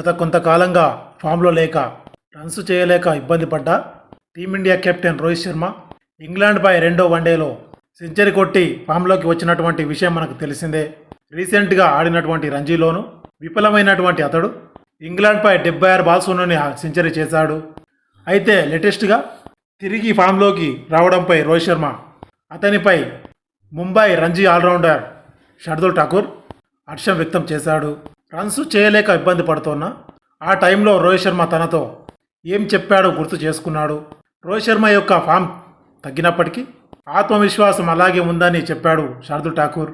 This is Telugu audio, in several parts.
గత కొంతకాలంగా ఫామ్లో లేక రన్స్ చేయలేక ఇబ్బంది పడ్డ team India captain Rohit Sharma ఇంగ్లాండ్పై రెండో వన్డేలో సెంచరీ కొట్టి ఫామ్లోకి వచ్చినటువంటి విషయం మనకు తెలిసిందే. రీసెంట్గా ఆడినటువంటి రంజీలోను విఫలమైనటువంటి అతడు ఇంగ్లాండ్పై డెబ్బై ఆరు బాల్స్లోనే సెంచరీ చేశాడు. అయితే లేటెస్ట్గా తిరిగి ఫామ్లోకి రావడంపై రోహిత్ శర్మ అతనిపై ముంబై రంజీ ఆల్రౌండర్ షర్దుల్ ఠాకూర్ హర్షం వ్యక్తం చేశాడు. రన్స్ చేయలేక ఇబ్బంది పడుతున్నా ఆ టైంలో రోహిత్ శర్మ తనతో ఏం చెప్పాడో గుర్తు చేసుకున్నాడు. రోహిత్ శర్మ యొక్క ఫామ్ తగ్గినప్పటికీ ఆత్మవిశ్వాసం అలాగే ఉందని చెప్పాడు శార్దుల్ ఠాకూర్.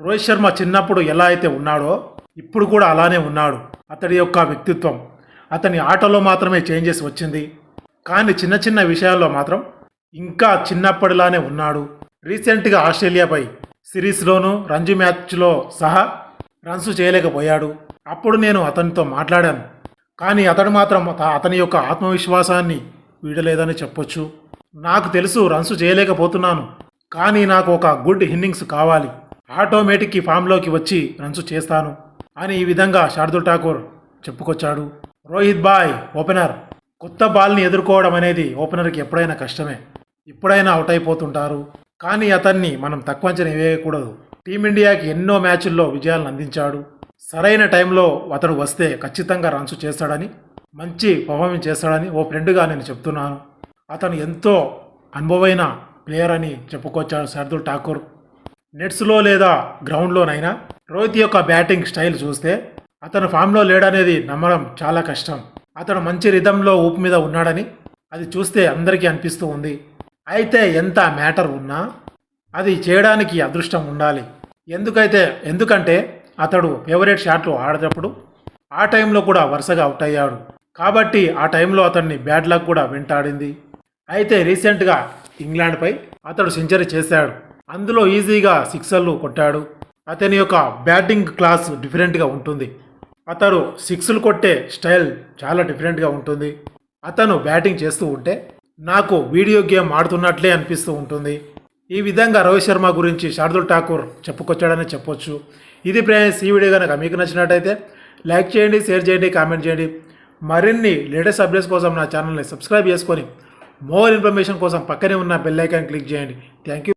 రోహిత్ శర్మ చిన్నప్పుడు ఎలా అయితే ఉన్నాడో ఇప్పుడు కూడా అలానే ఉన్నాడు. అతడి యొక్క వ్యక్తిత్వం అతని ఆటలో మాత్రమే చేంజెస్ వచ్చింది. కానీ చిన్న చిన్న విషయాల్లో మాత్రం ఇంకా చిన్నప్పటిలానే ఉన్నాడు. రీసెంట్గా ఆస్ట్రేలియాపై సిరీస్లోనూ రంజీ మ్యాచ్లో సహా రన్స్ చేయలేకపోయాడు. అప్పుడు నేను అతనితో మాట్లాడాను. కానీ అతడు మాత్రం అతని యొక్క ఆత్మవిశ్వాసాన్ని వీడలేదని చెప్పొచ్చు. నాకు తెలుసు రన్స్ చేయలేకపోతున్నాను. కానీ నాకు ఒక గుడ్ ఇన్నింగ్స్ కావాలి. ఆటోమేటిక్ ఫామ్లోకి వచ్చి రన్స్ చేస్తాను అని ఈ విధంగా శార్దుల్ ఠాకూర్ చెప్పుకొచ్చాడు. రోహిత్ బాయ్ ఓపెనర్. కొత్త బాల్ని ఎదుర్కోవడం అనేది ఓపెనర్కి ఎప్పుడైనా కష్టమే. ఎప్పుడైనా అవుట్ అయిపోతుంటారు. కానీ అతన్ని మనం తక్కువ అంచనా వేయకూడదు. టీమిండియాకి ఎన్నో మ్యాచ్ల్లో విజయాలను అందించాడు. సరైన టైంలో అతడు వస్తే ఖచ్చితంగా రన్స్ చేస్తాడని మంచి పర్ఫార్మెన్స్ చేస్తాడని ఓ ఫ్రెండ్గా నేను చెప్తున్నాను. అతను ఎంతో అనుభవైన ప్లేయర్ అని చెప్పుకొచ్చాడు శార్దుల్ ఠాకూర్. నెట్స్లో లేదా గ్రౌండ్లోనైనా రోహిత్ యొక్క బ్యాటింగ్ స్టైల్ చూస్తే అతను ఫామ్లో లేడనేది నమ్మడం చాలా కష్టం. అతను మంచి రిధంలో ఊపు మీద ఉన్నాడని అది చూస్తే అందరికీ అనిపిస్తూ ఉంది. అయితే ఎంత మ్యాటర్ ఉన్నా అది చేయడానికి అదృష్టం ఉండాలి. ఎందుకైతే ఎందుకంటే అతడు ఫేవరెట్ షాట్లు ఆడేటప్పుడు ఆ టైంలో కూడా వరుసగా అవుట్ అయ్యాడు. కాబట్టి ఆ టైంలో అతన్ని బ్యాడ్ లక్ కూడా వెంటాడింది. అయితే రీసెంట్గా ఇంగ్లాండ్పై అతడు సెంచరీ చేశాడు. అందులో ఈజీగా సిక్సర్లు కొట్టాడు. అతని యొక్క బ్యాటింగ్ క్లాస్ డిఫరెంట్గా ఉంటుంది. అతడు సిక్స్లు కొట్టే స్టైల్ చాలా డిఫరెంట్గా ఉంటుంది. అతను బ్యాటింగ్ చేస్తూ ఉంటే నాకు వీడియో గేమ్ ఆడుతున్నట్లే అనిపిస్తూ ఉంటుంది. ఈ విధంగా రోహిత్ శర్మ గురించి శార్దుల్ ఠాకూర్ చెప్పుకొచ్చాడని చెప్పొచ్చు. ఇది ఫ్రెండ్స్ ఈ వీడియో కనుక మీకు నచ్చినట్టయితే లైక్ చేయండి షేర్ చేయండి కామెంట్ చేయండి. మరిన్ని లేటెస్ట్ అప్డేట్స్ కోసం నా ఛానల్ని సబ్స్క్రైబ్ చేసుకొని మోర్ ఇన్ఫర్మేషన్ కోసం పక్కనే ఉన్న బెల్ ఐకాన్ క్లిక్ చేయండి. Thank you